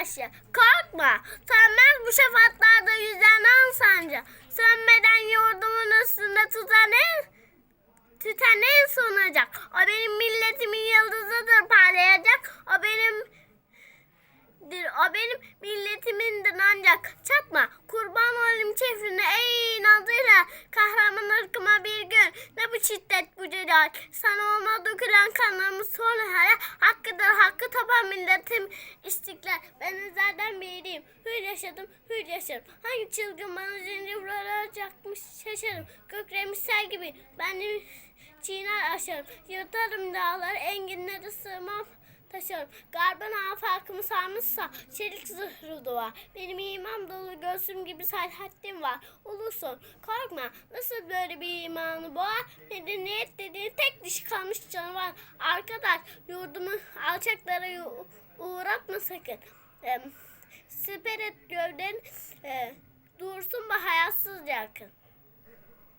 aşı. Korkma. Sönmez bu şafaklarda yüzden sancı. Sönmeden yurdumun üstünde tutan en, tüten en sonacak. O benim milletimin yıldızıdır parlayacak. O benim o benim milletimindir ancak çatma ırkıma bir gün. Ne bu şiddet bu celal? Sana olma dökülen kanlarımı sonra hele. Hakkıdır hakkı taban milletim. İstiklal ben ezerden biriyim. Hür yaşadım hür yaşarım. Hangi çılgın bana zincir vuracakmış şaşarım. Gökremiş sel gibi ben çiğner aşarım. Yırtarım dağları enginleri sığmam taşıyorum. Garbın afakımı sarmışsa çelik zırhlı duvar. Benim imam dolu göğsüm gibi serhattim var. Ulusun korkma nasıl böyle bir imanı boğar? Medeniyet dediğin tek dişi kalmış canavar. Arkadaş yurdumu alçaklara uğratma sakın. Ee, siper et gövden e, dursun bu hayatsız yakın.